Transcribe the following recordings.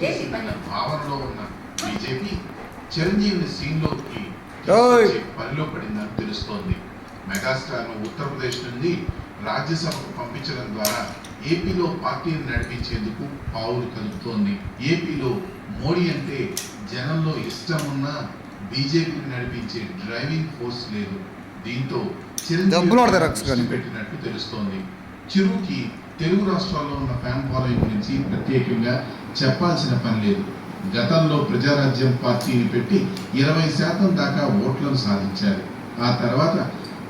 చేసిందన్న భావనలో ఉన్న బీజేపీ చిరంజీవిని సీన్లోకి పనిలో పడిందని తెలుస్తోంది. మెగాస్టార్ను ఉత్తరప్రదేశ్ నుండి రాజ్యసభకు పంపించడం ద్వారా ఏపీలో పార్టీని నడిపించేందుకు పావులు కలుపుతోంది ఏపీలో మోడీ అంటే జనంలో ఇష్టం ఉన్న బీజేపీని నడిపించే డ్రైవింగ్ ఫోర్స్ లేదు. దీంతో చిరంజీవి పెట్టినట్టు తెలుస్తోంది. చిరుకి తెలుగు రాష్ట్రాల్లో ఉన్న ఫ్యాన్ ఫాలోయింగ్ గురించి ప్రత్యేకంగా చెప్పాల్సిన పని లేదు. గతంలో ప్రజారాజ్యం పార్టీని పెట్టి ఇరవై శాతం దాకా ఓట్లను సాధించారు. ఆ తర్వాత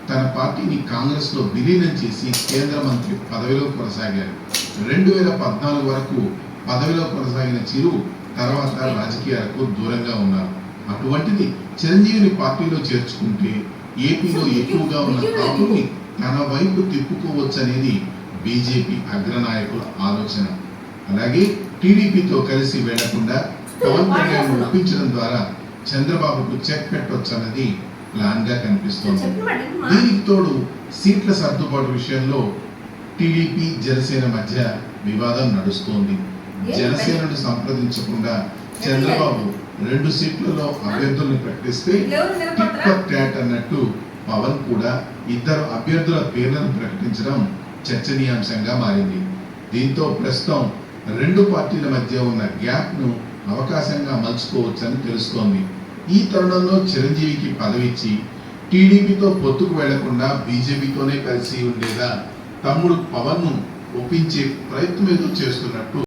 తన పార్టీని కాంగ్రెస్లో విలీనం చేసి కేంద్ర మంత్రి పదవిలో కొనసాగారు. రెండు వేల పద్నాలుగు వరకు పదవిలో కొనసాగిన చిరు తర్వాత రాజకీయాలకు దూరంగా ఉన్నారు. అటువంటిది చిరంజీవిని పార్టీలో చేర్చుకుంటే ఏపీలో ఎక్కువగా ఉన్న కాపుల్ని తన వైపు తిప్పుకోవచ్చనేది బీజేపీ అగ్రనాయకుల ఆలోచన. అలాగే టీడీపీతో కలిసి వెళ్ళకుండా పవన్ కళ్యాణ్ ఒప్పించడం ద్వారా చంద్రబాబుకు చెక్ పెట్టొచ్చన్నది ప్లాన్గా కనిపిస్తోంది దీనికి తోడు సీట్ల సర్దుబాటు విషయంలో టీడీపీ జనసేన మధ్య వివాదం నడుస్తోంది. జనసేనను సంప్రదించకుండా చంద్రబాబు రెండు సీట్లలో అభ్యర్థులను ప్రకటిస్తే టిక్ ట్యాట్ అన్నట్టు పవన్ కూడా ఇద్దరు అభ్యర్థుల పేర్లను ప్రకటించడం చర్చనీయాంశంగా మారింది. దీంతో ప్రస్తుతం రెండు పార్టీల మధ్య ఉన్న గ్యాప్ను అవకాశంగా మలుచుకోవచ్చని తెలుస్తోంది. ఈ తరుణంలో చిరంజీవికి పదవిచ్చి టీడీపీతో పొత్తుకు వెళ్ళకుండా బీజేపీతోనే కలిసి ఉండేలా తమ్ముడు పవన్ను ఒప్పించే ప్రయత్నం ఏదో చేస్తున్నట్టు